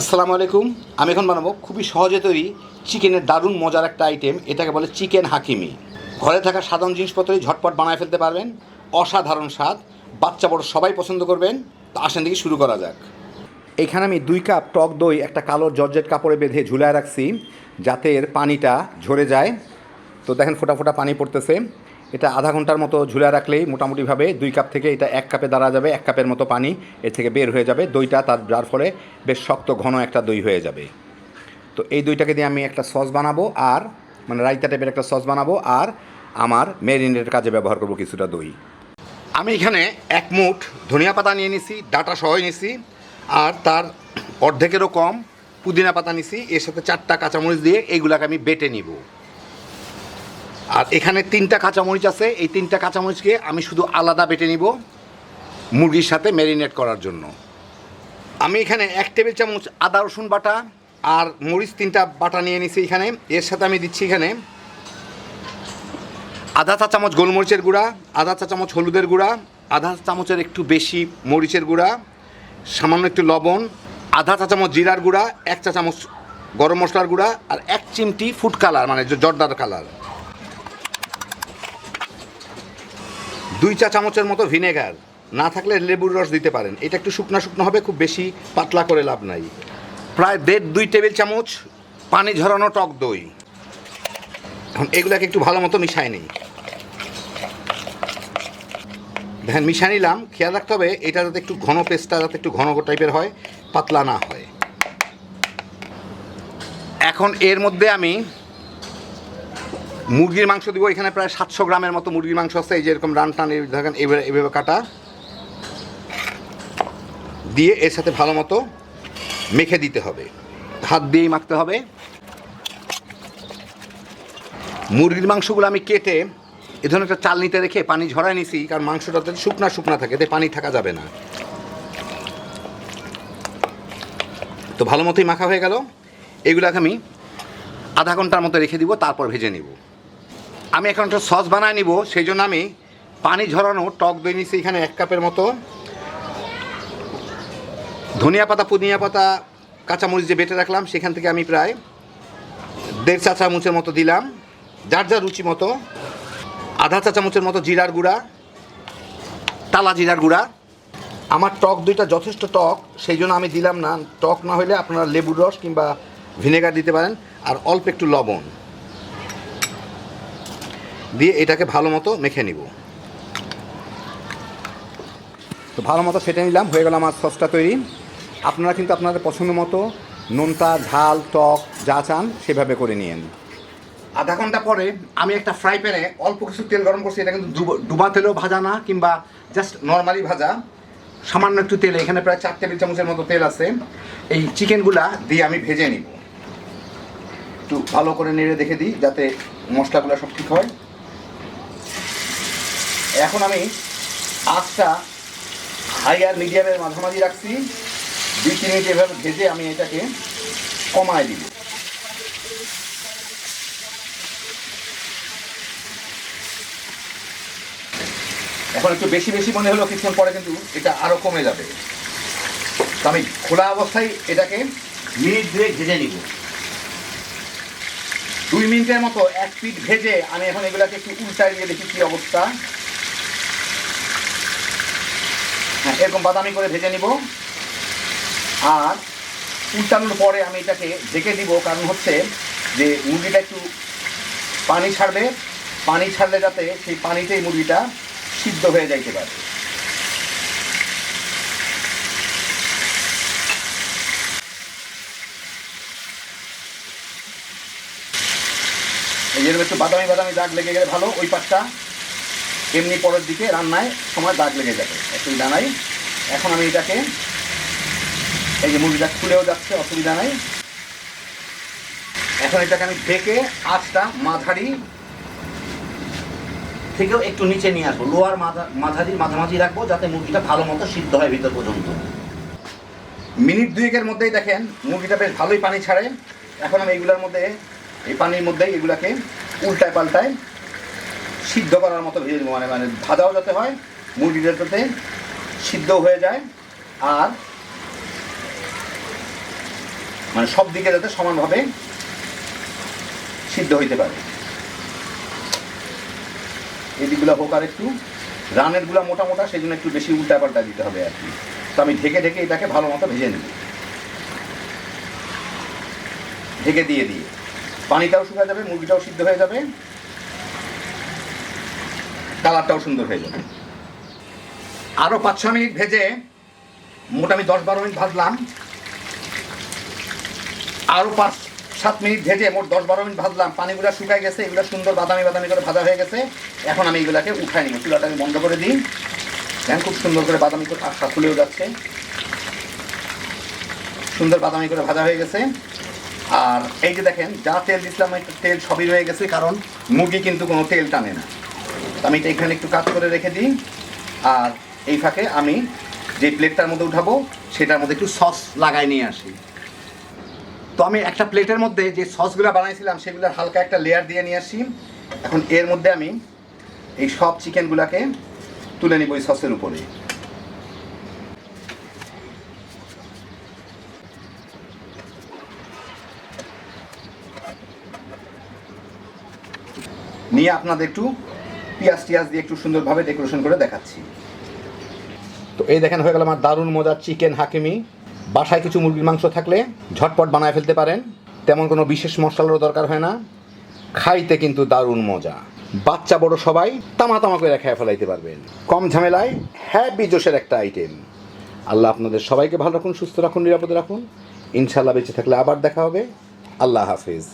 আসসালামু আলাইকুম। আমি এখন বানাবো খুবই সহজে তৈরি চিকেনের দারুণ মজার একটা আইটেম এটাকে বলে চিকেন হাকিমি। ঘরে থাকা সাধারণ জিনিসপত্রই ঝটপট বানায় ফেলতে পারবেন। অসাধারণ স্বাদ, বাচ্চা বড় সবাই পছন্দ করবেন। তো আসেন দেখি শুরু করা যাক। এখানে আমি দুই কাপ টক দই, একটা কালো জর্জেট কাপড়ে বেঁধে ঝুলায় রাখছি, যাতে এর পানিটা ঝরে যায়। তো দেখেন ফোটা ফোটা পানি পড়তেছে। এটা আধা ঘণ্টার মতো ঝুলে রাখলেই মোটামুটিভাবে দুই কাপ থেকে এটা এক কাপে দাঁড়া যাবে, এক কাপের মতো পানি এর থেকে বের হয়ে যাবে। দইটা তার, যার ফলে বেশ শক্ত, ঘন একটা দই হয়ে যাবে। তো এই দইটাকে দিয়ে আমি একটা সস বানাবো আর মানে রাইতা টাইপের একটা সস বানাবো আর আমার মেরিনেটের কাজে ব্যবহার করব কিছুটা দই। আমি এখানে এক মুঠ ধনিয়া পাতা নিয়ে নিছি, ডাটা সহ নিছি আর তার অর্ধেকেরও কম পুদিনা পাতা নিছি। এর সাথে চারটা কাঁচামরিচ দিয়ে এইগুলাকে আমি বেটে নিব। আর এখানে তিনটা কাঁচামরিচ আছে। এই তিনটা কাঁচামরিচকে আমি শুধু আলাদা বেটে নিব মুরগির সাথে ম্যারিনেট করার জন্য। আমি এখানে এক টেবিল চামচ আদা, রসুন বাটা আর মরিচ তিনটা বাটা নিয়ে নিছি এখানে। এর সাথে আমি দিচ্ছি এখানে আধা চা চামচ গোলমরিচের গুঁড়া, আধা চা চামচ হলুদের গুঁড়া, আধা চামচের একটু বেশি মরিচের গুঁড়া, সামান্য একটু লবণ, আধা চা চামচ জিরার গুঁড়া, এক চা চামচ গরম মশলার গুঁড়া আর এক চিমটি ফুড কালার মানে জর্দার কালার। দুই চা চামচের মতো ভিনেগার। না থাকলে লেবুর রস দিতে পারেন। এটা একটু শুকনো শুকনো হবে, খুব বেশি পাতলা করে লাভ নাই। প্রায় দেড় দুই টেবিল চামচ পানি ঝরানো টক দই। এখন এগুলাকে একটু ভালো মতো মিশাই নিই। দেখেন, মিশাই নিলাম। খেয়াল রাখতে হবে, এটা যাতে একটু ঘন পেস্টটা যাতে একটু ঘন টাইপের হয়, পাতলা না হয়। এখন এর মধ্যে আমি মুরগির মাংস দিব, এখানে প্রায় সাতশো গ্রামের মতো মুরগির মাংস আছে। এই যে এরকম রান টান, দেখেন এভাবে এভাবে কাটা। দিয়ে এর সাথে ভালো মতো মেখে দিতে হবে। হাত দিয়েই মাখতে হবে। মুরগির মাংসগুলো আমি কেটে এ ধরনের একটা চালনিতে রেখে পানি ঝরাই নিছি, কারণ মাংসটাতে শুকনা শুকনা থাকে, এতে পানি থাকা যাবে না। তো ভালো মতোই মাখা হয়ে গেল। এগুলাকে আমি আধা ঘণ্টার মতো রেখে দিব, তারপর ভেজে নিব। আমি এখন একটা সস বানায় নিব, সেই জন্য আমি পানি ঝরানো টক দই নিছি এখানে এক কাপের মতো। ধনিয়া পাতা, পুদিনা পাতা, কাঁচামরিচ যে বেটে রাখলাম, সেখান থেকে আমি প্রায় দেড় চা চামচের মতো দিলাম, যার যার রুচি মতো। আধা চা চামচের মতো জিরার গুঁড়া টালা জিরার গুঁড়া। আমার টক দইটা যথেষ্ট টক, সেই জন্য আমি দিলাম না। টক না হলে আপনারা লেবুর রস কিংবা ভিনেগার দিতে পারেন, আর অল্প একটু লবণ। দিয়ে এটাকে ভালো মতো মেখে নিব। তো ভালো মতো ফেটে নিলাম, হয়ে গেল আমার সসটা তৈরি। আপনারা কিন্তু আপনাদের পছন্দ মতো নোনতা, ঝাল, টক, যা চান সেভাবে করে নিয়েন। আধা ঘণ্টা পরে আমি একটা ফ্রাই প্যানে অল্প কিছু তেল গরম করছি, এটা কিন্তু ডুবা তেলেও ভাজা না, কিংবা জাস্ট নর্মালি ভাজা। সামান্য একটু তেলে, এখানে প্রায় চার টেবিল চামচের মতো তেল আছে। এই চিকেনগুলা দিয়ে আমি ভেজে নিব। একটু ভালো করে নেড়ে দেখে দিই, যাতে মশলাগুলো সব ঠিক হয়। এখন আমি আঁচটা হাই আর মিডিয়ামের মাঝামাঝি রাখছি। দুই, তিন মিনিট এভাবে ভেজে আমি এটাকে কমায় দিব। এখন একটু বেশি বেশি মনে হলো কিছুক্ষণ পরে কিন্তু এটা আরও কমে যাবে। তো আমি খোলা অবস্থায় এটাকে মিনিট দুয়ে ভেজে নিব। দুই মিনিটের মতো এক পিঠ ভেজে আমি এখন এগুলাকে একটু উল্টায় দিয়ে দেখি কী অবস্থা। হ্যাঁ এরকম বাদামি করে ভেজে নিব। আর উল্টানোর পরে আমি এটাকে ঢেকে দিব, কারণ হচ্ছে যে মুরগিটা একটু পানি ছাড়বে। পানি ছাড়লে যাতে সেই পানিতেই মুরগিটা সিদ্ধ হয়ে যাইতে পারে। এই যেরকম একটু বাদামি বাদামি দাগ লেগে গেলে ভালো, ওই পাটটা। এমনি পরের দিকে রান্নায় সময় দাগ লেগে যাবে একটু জানাই এখন আমি এটাকে এই যে মুরগিটা খুলেও যাচ্ছে, অসুবিধা নাই। এখন এটাকে আমি ঢেকে আঁচটা, মাঝারি থেকেও একটু নিচে নিয়ে আসব, লোয়ার মাঝা মাঝারি মাঝামাঝি রাখব যাতে মুরগিটা ভালো মতো সিদ্ধ হয় ভিতর পর্যন্ত। মিনিট দুয়েকের মধ্যেই দেখেন, মুরগিটা বেশ ভালোই পানি ছাড়ে। এখন আমি এগুলোর মধ্যে, এই পানির মধ্যেই এগুলাকে উল্টায় পাল্টায় সিদ্ধ করার মতো ভেজে মানে মানে ভাজাও যাতে হয়, মুরগিটা যাতে সিদ্ধ হয়ে যায়, আর মানে সব দিকে যাতে সমানভাবে সিদ্ধ হইতে পারে। এই দিকগুলো হোক আর একটু। রানেরগুলো মোটা মোটা সেই জন্য একটু বেশি উল্টা পাল্টা দিতে হবে আর কি। তো আমি ঢেকে ঢেকে এটাকে ভালো মতো ভেজে নেব। ঢেকে দিয়ে দিয়ে। পানিটাও শুকা যাবে, মুরগিটাও সিদ্ধ হয়ে যাবে। কালারটাও সুন্দর হয়ে যাবে। আরও পাঁচ ছ মিনিট ভেজে মোট আমি দশ বারো মিনিট ভাজলাম। আরও পাঁচ সাত মিনিট ভেজে মোট দশ বারো মিনিট ভাজলাম। পানিগুলো শুকায় গেছে, এগুলো সুন্দর বাদামি বাদামি করে ভাজা হয়ে গেছে। এখন আমি এগুলাকে উঠাই নিব। চুলাটা আমি বন্ধ করে দিই। দেখেন খুব সুন্দর করে বাদামি করে আশা ফুলেও যাচ্ছে। সুন্দর বাদামি করে ভাজা হয়ে গেছে। আর এই যে দেখেন, যা তেল দিচ্ছিলাম তেল সবই রয়ে গেছে, কারণ মুরগি কিন্তু কোনো তেল টানে না। আমি এটা এখানে একটু কাজ করে রেখে দিই। আর এই ফাঁকে আমি যে প্লেটটার মধ্যে উঠাবো, সেটার মধ্যে একটু সস লাগাই নিয়ে আসি। তো আমি একটা প্লেটের মধ্যে যে সসগুলো বানাইছিলাম, সেগুলোর হালকা একটা লেয়ার দিয়ে নিয়ে আসি। এখন এর মধ্যে আমি এই সব চিকেনগুলোকে তুলে নিব এই সসের উপরে। নিয়ে আপনাদের একটু পেঁয়াজ টিয়াজ দিয়ে একটু সুন্দরভাবে ডেকোরেশন করে দেখাচ্ছি। তো এই দেখেন, হয়ে গেল আমার দারুণ মজার চিকেন হাকিমি। বাসায় কিছু মুরগির মাংস থাকলে ঝটপট বানায় ফেলতে পারেন। তেমন কোনো বিশেষ মশলারও দরকার হয় না। খাইতে কিন্তু দারুণ মজা। বাচ্চা, বড় সবাই তামা তামা করে খেয়ে ফেলাইতে পারবেন। কম ঝামেলায় হ্যাপি জোশের একটা আইটেম আল্লাহ আপনাদের সবাইকে ভালো রাখুন, সুস্থ রাখুন, নিরাপদে রাখুন। ইনশাল্লাহ বেঁচে থাকলে আবার দেখা হবে। আল্লাহ হাফিজ।